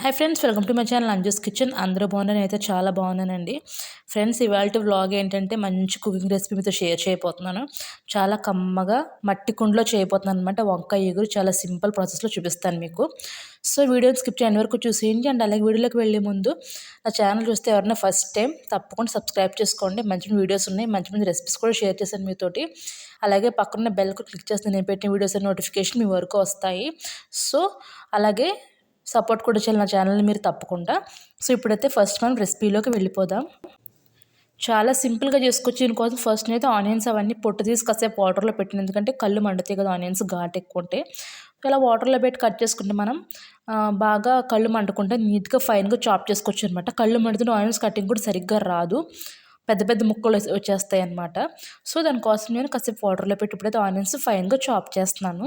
Hi friends welcome to my channel. Anju's kitchen అందరూ బాగున్నాను అయితే చాలా బాగున్నానండి. ఫ్రెండ్స్ ఇవాళ వ్లాగ్ ఏంటంటే మంచి కుకింగ్ రెసిపీ మీతో షేర్ చేయబోతున్నాను. చాలా కమ్మగా మట్టి కుండలో చేయబోతున్నాను అనమాట వంకాయ ఎగురు చాలా సింపుల్ ప్రాసెస్లో చూపిస్తాను మీకు. సో వీడియోని స్కిప్ చేయని వరకు చూసేయండి. అండ్ అలాగే వీడియోలోకి వెళ్ళే ముందు నా ఛానల్ చూస్తే ఎవరైనా ఫస్ట్ టైం తప్పకుండా సబ్స్క్రైబ్ చేసుకోండి. మంచి వీడియోస్ ఉన్నాయి. మంచి మంచి రెసిపీస్ కూడా షేర్ చేశాను మీతోటి. అలాగే పక్కన బెల్కు క్లిక్ చేస్తే నేను పెట్టిన వీడియోస్ నోటిఫికేషన్ మీ వరకు వస్తాయి. సో అలాగే సపోర్ట్ కూడా చేయాలి నా ఛానల్ని మీరు తప్పకుండా. సో ఇప్పుడైతే ఫస్ట్ మనం రెసిపీలోకి వెళ్ళిపోదాం. చాలా సింపుల్గా చేసుకోవచ్చు దీనికోసం ఫస్ట్ అయితే ఆనియన్స్ అవన్నీ పొట్టు తీసి కాసేపు వాటర్లో పెట్టిన ఎందుకంటే కళ్ళు మండుతాయి కదా ఆనియన్స్ ఘాట్ ఎక్కువ ఉంటే. ఇలా వాటర్లో పెట్టి కట్ చేసుకుంటే మనం బాగా కళ్ళు మండుకుంటే నీట్గా ఫైన్గా చాప్ చేసుకోవచ్చు అనమాట కళ్ళు మండుతున్న ఆనియన్స్ కటింగ్ కూడా సరిగ్గా రాదు. పెద్ద పెద్ద ముక్కలు వచ్చేస్తాయి అనమాట సో దానికోసం నేను కాసేపు వాటర్లో పెట్టి ఇప్పుడైతే ఆనియన్స్ ఫైన్గా చాప్ చేస్తున్నాను.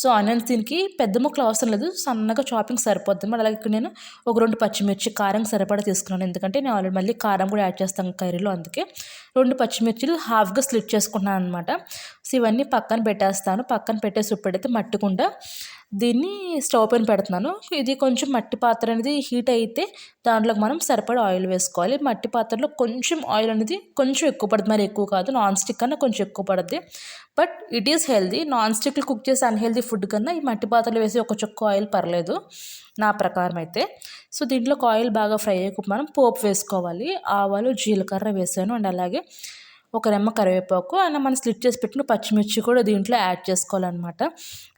సో ఆనియన్స్ దీనికి పెద్ద ముక్కలు అవసరం లేదు. సన్నగా చాపింగ్ సరిపోద్ది. మరి అలాగే ఇక్కడ నేను ఒక రెండు పచ్చిమిర్చి కారం సరిపడా తీసుకున్నాను. ఎందుకంటే నేను ఆల్రెడీ మళ్ళీ కారం కూడా యాడ్ చేస్తాను కర్రీలో అందుకే. రెండు పచ్చిమిర్చిలు హాఫ్గా స్లిట్ చేసుకున్నాను అనమాట సో ఇవన్నీ పక్కన పెట్టేస్తాను. పక్కన పెట్టేసి ఇప్పుడైతే మట్టుకుండా దీన్ని స్టవ్ పైన పెడుతున్నాను. ఇది కొంచెం మట్టి పాత్ర అనేది హీట్ అయితే దాంట్లోకి మనం సరిపడా ఆయిల్ వేసుకోవాలి. మట్టి పాత్రలో కొంచెం ఆయిల్ అనేది కొంచెం ఎక్కువ పడుతుంది. మరి ఎక్కువ కాదు నాన్ స్టిక్ కన్నా కొంచెం ఎక్కువ పడుద్ది. But it is healthy non స్టిక్లు cook చేసే అన్హెల్దీ ఫుడ్ కన్నా ఈ మట్టి పాత్రలు వేసి ఒక చుక్క ఆయిల్ పర్లేదు. నా ప్రకారం అయితే. సో దీంట్లో ఆయిల్ బాగా ఫ్రై అయ్యే మనం పోపు వేసుకోవాలి. ఆవాలు జీలకర్ర వేసాను. అండ్ అలాగే ఒక రెమ్మ కరివేపాకు అండ్ మనం స్లిట్ చేసి పెట్టిన పచ్చిమిర్చి కూడా దీంట్లో యాడ్ చేసుకోవాలన్నమాట.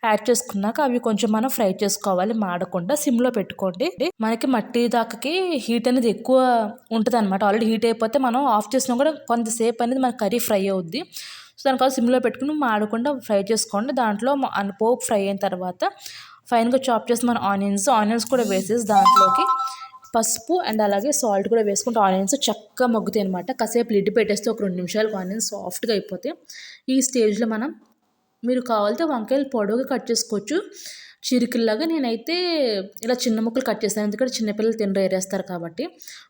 యాడ్ చేసుకున్నాక అవి కొంచెం మనం ఫ్రై చేసుకోవాలి. మాడకుండా సిమ్లో పెట్టుకోండి. మనకి మట్టి దాకాకి హీట్ అనేది ఎక్కువ ఉంటుంది అనమాట ఆల్రెడీ హీట్ అయిపోతే మనం ఆఫ్ చేసినా కూడా కొంతసేపు అనేది మన కర్రీ ఫ్రై అవుద్ది. సో దానికోసం సిమ్లో పెట్టుకుని మాడకుండా ఫ్రై చేసుకోండి. దాంట్లో పోపు ఫ్రై అయిన తర్వాత ఫైన్గా చాప్ చేసి మన ఆనియన్స్ ఆనియన్స్ కూడా వేసేసి దాంట్లోకి పసుపు అండ్ అలాగే సాల్ట్ కూడా వేసుకుంటే ఆనియన్స్ చక్కగా మగ్గుతాయి అనమాట కాసేపు లిడ్ పెట్టేస్తే ఒక రెండు నిమిషాలకు ఆనియన్స్ సాఫ్ట్గా అయిపోతాయి. ఈ స్టేజ్లో మనం మీరు కావాలితే వంకాయలు పొడవుగా కట్ చేసుకోవచ్చు. చిరుకుల్లాగా నేనైతే ఇలా చిన్న ముక్కలు కట్ చేస్తాను. ఎందుకంటే చిన్నపిల్లలు తినరు ఏరేస్తారు కాబట్టి.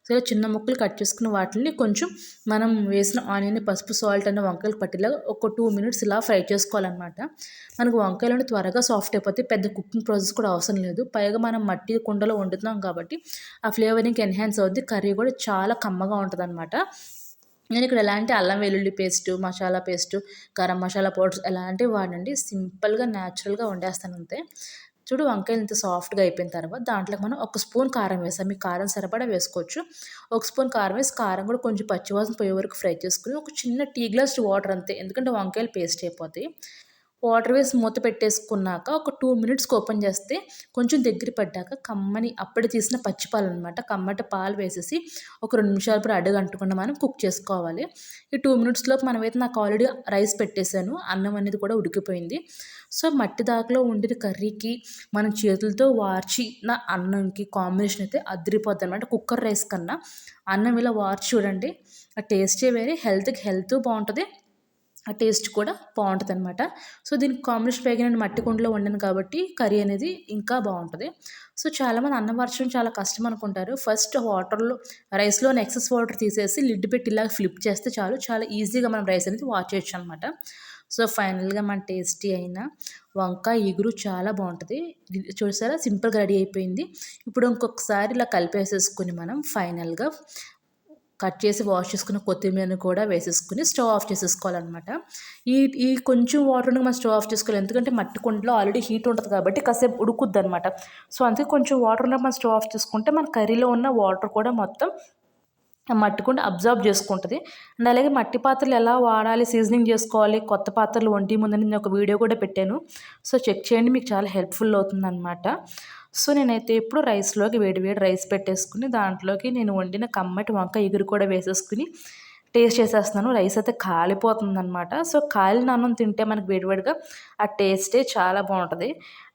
సో ఇలా చిన్న ముక్కలు కట్ చేసుకున్న వాటిని కొంచెం మనం వేసిన ఆనియన్ పసుపు సాల్ట్ అనే వంకాయలు పట్టేలాగా ఒక టూ మినిట్స్ ఇలా ఫ్రై చేసుకోవాలన్నమాట. మనకు వంకాయలు త్వరగా సాఫ్ట్ అయిపోతే పెద్ద కుకింగ్ ప్రాసెస్ కూడా అవసరం లేదు. పైగా మనం మట్టి కుండలో వండుతున్నాం కాబట్టి ఆ ఫ్లేవరింగ్ ఎన్హాన్స్ అవుద్ది. కర్రీ కూడా చాలా కమ్మగా ఉంటుంది అనమాట నేను ఇక్కడ ఎలాంటి అల్లం వెల్లుల్లి paste masala paste garam masala powders ఎలాంటివి వాడండి సింపుల్గా న్యాచురల్గా వండేస్తాను అంతే. చూడు వంకాయలు ఇంత సాఫ్ట్గా అయిపోయిన తర్వాత దాంట్లోకి మనం ఒక స్పూన్ కారం వేసాం. మీ కారం సరిపడా వేసుకోవచ్చు. ఒక స్పూన్ కారం వేసి కారం కూడా కొంచెం పచ్చివాసన పోయే వరకు ఫ్రై చేసుకుని ఒక చిన్న టీ గ్లాస్ వాటర్ అంతే. ఎందుకంటే వంకాయలు పేస్ట్ అయిపోతాయి. వాటర్ వేసి మూత పెట్టేసుకున్నాక ఒక టూ మినిట్స్కి ఓపెన్ చేస్తే కొంచెం దగ్గర పడ్డాక కమ్మని అప్పుడే తీసిన పచ్చిపాలు అనమాట కమ్మటి పాలు వేసేసి ఒక రెండు నిమిషాలు పాటు అడుగు మనం కుక్ చేసుకోవాలి. ఈ టూ మినిట్స్లోపు మనమైతే నాకు ఆల్రెడీ రైస్ పెట్టేశాను. అన్నం అనేది కూడా ఉడికిపోయింది. సో మట్టి దాకలో ఉండిన కర్రీకి మనం చేతులతో వార్చి నా అన్నంకి కాంబినేషన్ అయితే అదిరిపోద్ది అనమాట కుక్కర్ రైస్ కన్నా అన్నం ఇలా వార్చి చూడండి. ఆ టేస్టే వేరే హెల్త్కి హెల్త్ బాగుంటుంది. ఆ టేస్ట్ కూడా బాగుంటుంది అనమాట సో దీనికి కాంబినేషన్ పైగా నేను మట్టి కుండలో వండాను కాబట్టి కర్రీ అనేది ఇంకా బాగుంటుంది. సో చాలామంది అన్నం చాలా కష్టం అనుకుంటారు. ఫస్ట్ వాటర్లో రైస్లో ఎక్సెస్ వాటర్ తీసేసి లిడ్ పెట్టి ఇలా ఫ్లిప్ చేస్తే చాలు. చాలా ఈజీగా మనం రైస్ అనేది వాష్ చేయొచ్చు అనమాట సో ఫైనల్గా మన టేస్టీ అయిన వంకాయ ఇగురు చాలా బాగుంటుంది. చూసారా? సింపుల్గా రెడీ అయిపోయింది. ఇప్పుడు ఇంకొకసారి ఇలా కలిపేసేసుకుని మనం ఫైనల్గా కట్ చేసి వాష్ చేసుకున్న కొత్తిమీరని కూడా వేసేసుకుని స్టవ్ ఆఫ్ చేసేసుకోవాలన్నమాట. ఈ ఈ కొంచెం వాటర్ మనం స్టవ్ ఆఫ్ చేసుకోవాలి. ఎందుకంటే మట్టి కుండలో ఆల్రెడీ హీట్ ఉంటుంది కాబట్టి కాసేపు ఉడుకుద్ది అనమాట సో అందుకే కొంచెం వాటర్ ఉన్న మనం స్టవ్ ఆఫ్ చేసుకుంటే మన కర్రీలో ఉన్న వాటర్ కూడా మొత్తం మట్టి కుండ అబ్జర్వ్ చేసుకుంటుంది. అండ్ అలాగే మట్టి పాత్రలు ఎలా వాడాలి సీజనింగ్ చేసుకోవాలి కొత్త పాత్రలు వంటి ముందని నేను ఒక వీడియో కూడా పెట్టాను. సో చెక్ చేయండి మీకు చాలా హెల్ప్ఫుల్ అవుతుంది అనమాట సో నేనైతే ఇప్పుడు రైస్లోకి వేడి వేడి రైస్ పెట్టేసుకుని దాంట్లోకి నేను వండిన కమ్మటి వంక ఎగురు కూడా వేసేసుకుని టేస్ట్ చేసేస్తున్నాను. రైస్ అయితే కాలిపోతుంది అనమాట సో కాలిన అన్నం తింటే మనకు వేడివేడిగా ఆ టేస్టే చాలా బాగుంటుంది.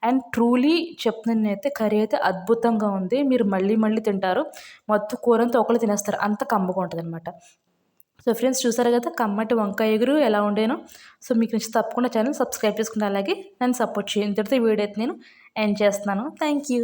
అండ్ ట్రూలీ చెప్తున్నాను అయితే కర్రీ అయితే అద్భుతంగా ఉంది. మీరు మళ్ళీ మళ్ళీ తింటారు. మొత్తం కూరంతా ఒకళ్ళు తినేస్తారు. అంత కమ్మగా ఉంటుంది అనమాట సో ఫ్రెండ్స్ చూసారు కదా కమ్మటి వంకాయ ఎగురు ఎలా ఉండేనో. సో మీకు నచ్చి తప్పకుండా ఛానల్ సబ్స్క్రైబ్ చేసుకుంటే అలాగే నన్ను సపోర్ట్ చేయండి. ఇంతటితో వీడియో అయితే నేను ఎండ్ చేస్తున్నాను. Thank you.